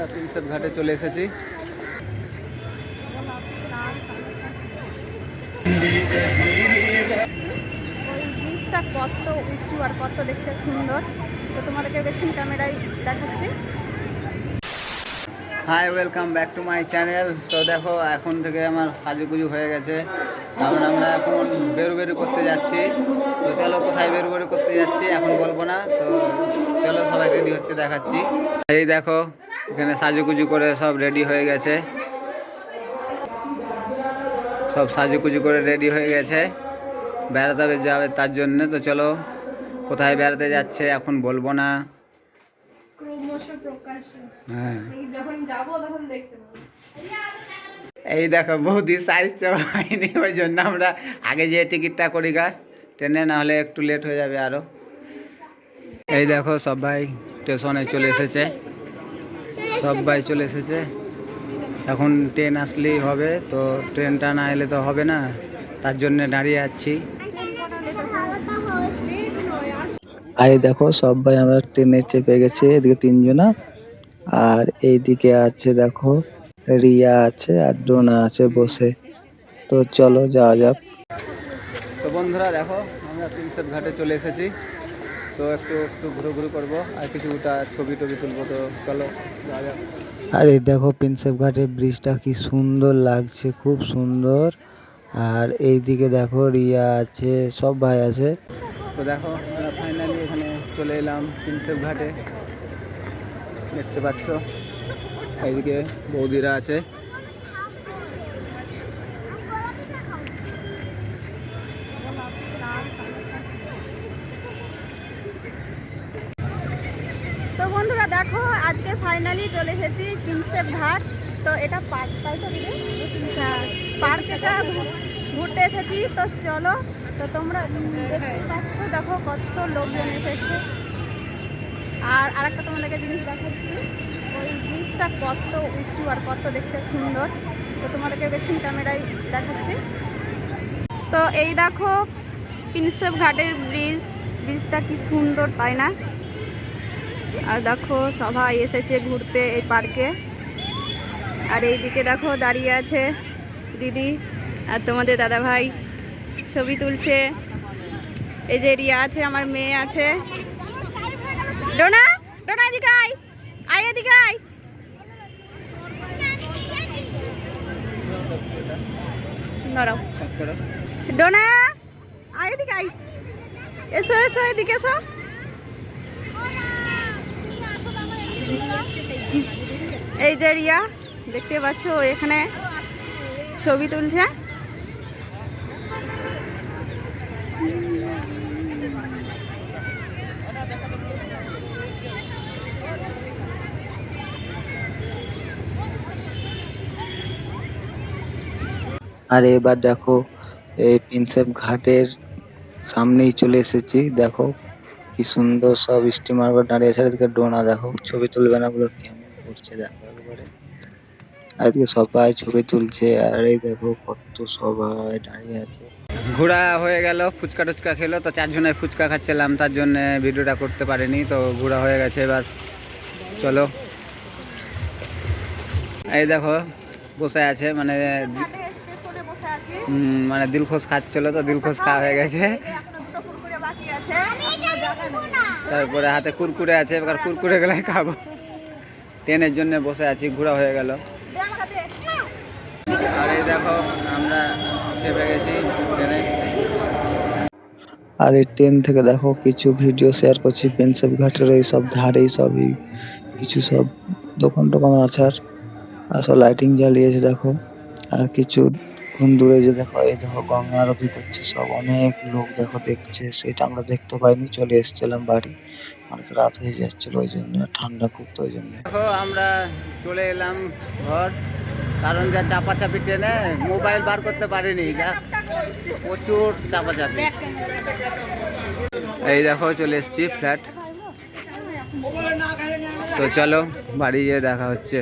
আমরা প্রিন্সেপ ঘাটে চলে এসেছি। ব্রিজটা কত উঁচু আর কত দেখতে সুন্দর। তো তোমাদেরকে বেশি ক্যামেরায় দেখাচ্ছি। Hi welcome back to my channel তো দেখো এখন থেকে আমার সাজুগুজু হয়ে গেছে। কারণ আমরা এখন বেরু বেরু করতে যাচ্ছি। তো চলো কোথায় বেরু বেরু করতে যাচ্ছি এখন বলব না। তো চলো সবাই রেডি হচ্ছে দেখাচ্ছি। এই দেখো এখানে সাজুগুজু করে সব রেডি হয়ে গেছে। সব সাজুগুজু করে রেডি হয়ে গেছে। বেড়াতে যাবে তার জন্য। তো চলো কোথায় বেড়াতে যাচ্ছে এখন বলব না। হ্যাঁ। এই দেখো বৌদি সাইজ হয়নি ওই জন্য আমরা আগে যে টিকিটটা করি গা। ট্রেনে না হলে একটু লেট হয়ে যাবে আরও এই দেখো সবাই স্টেশনে চলে এসেছে। সবাই চলে এসেছে। এখন ট্রেন আসলেই হবে তো ট্রেনটা না এলে তো হবে না তার জন্য দাঁড়িয়ে আছি। আর দেখো সবাই আমরা ট্রেনে চেপে গেছি এদিকে তিনজনা। আর এইদিকে আছে দেখো রিয়া আছে আর ডোনা আছে বসে। তো চলো যাওয়া যাক। তো বন্ধুরা দেখো আমরা প্রিন্সেপ ঘাটে চলে এসেছি। তো একটু একটু ঘুরো ঘুরো করব। আর কিছুটা ছবি টবি তুলবো তো চলো যাওয়া যাক। আর এই দেখো প্রিন্সেপ ঘাটের ব্রিজটা কি সুন্দর লাগছে খুব সুন্দর। আর এইদিকে দেখো রিয়া আছে সব ভাই আছে। তো দেখো আমরা ফাইনালি এখানে চলে এলাম প্রিন্সেপ ঘাটে। দেখতে পাচ্ছ? এইদিকে বৌদিরা আছে তো বন্ধুরা দেখো, আজকে ফাইনালি চলে এসেছি প্রিন্সেপ ঘাট। তো এটা পার্ক তাই তো পার্ক এটা ঘুরতে এসেছি। তো চলো, তো তোমরা পাচ্ছ, দেখো কত লোকজন এসেছে। আর আরেকটা তোমাদেরকে জিনিস দেখাচ্ছি। ওই ব্রিজটা কত উঁচু আর কত দেখতে সুন্দর। তো তোমাদেরকে বেশি ক্যামেরায় দেখাচ্ছি। তো এই দেখো প্রিন্সেপ ঘাটের ব্রিজ ব্রিজটা কি সুন্দর, তাই না? আর দেখো সবাই এসেছে ঘুরতে এই পার্কে। আর এইদিকে দেখো দাঁড়িয়ে আছে দিদি আর তোমাদের দাদা ভাই ছবি তুলছে। এই যে রিয়া আছে আমার মেয়ে আছে। ডোনা ডোনা এদিকে আয়। আয় এদিকে আয়। ডোনা আয় এদিকে আয়। এসো এসো এদিকে এসো। এই যে রিয়া, দেখতে পাচ্ছ এখানে ছবি তুলছে। আর এবার দেখো, এই প্রিন্সেপ ঘাটের সামনেই চলে এসেছি। দেখো কি সুন্দর সব স্টিমার দাঁড়িয়ে আছে। এদিকে ডোনা দেখো ছবি তুলবে না বলে কেমন করছে দেখো একবারে। আর এদিকে সবাই ছবি তুলছে আর এই দেখো কত সবাই দাঁড়িয়ে আছে। ঘোরা হয়ে গেল ফুচকা টুচকা খেলো তো চারজনে ফুচকা খাচ্ছিলাম তার জন্য ভিডিওটা করতে পারিনি তো ঘোরা হয়ে গেছে এবার। চলো। এই দেখো বসে আছে মানে মানে দিলখোশ খাচ্ছিল তো দিলখোশ খাওয়া হয়ে গেছে এখনও দুটো কুরকুরে বাকি আছে তারপরে হাতে কুরকুরে আছে এবার কুরকুরে গেলে খাব। ট্রেনের জন্য বসে আছি ঘোরা হয়ে গেল। আর এই দেখো আমরা চেপে গেছি ট্রেনে। আর এই ট্রেন থেকে দেখো কিছু ভিডিও শেয়ার করছি প্রিন্সেপ ঘাটের এই সব ধারে সবই কিছু সব দোকান টোকান আছে আর আসল লাইটিং জ্বালিয়েছে দেখো। আর কিছু ক্ষণ দূরে যে দেখো, এই দেখো গঙ্গা আরতি করছে সব। অনেক লোক দেখো দেখছে, সেটা আমরা দেখতে পাইনি, চলে এসেছিলাম বাড়ি। অনেক রাত হয়ে যাচ্ছিল, ওই জন্য ঠান্ডা খুব তো ওই জন্য। দেখো, আমরা চলে এলাম ঘর, কারণ যা চাপাচাপি ট্রেনে মোবাইল বার করতে পারিনি, যা প্রচুর চাপাচাপি। এই দেখো, চলে এসেছি ফ্ল্যাট। তো চলো, বাড়ি গিয়ে দেখা হচ্ছে।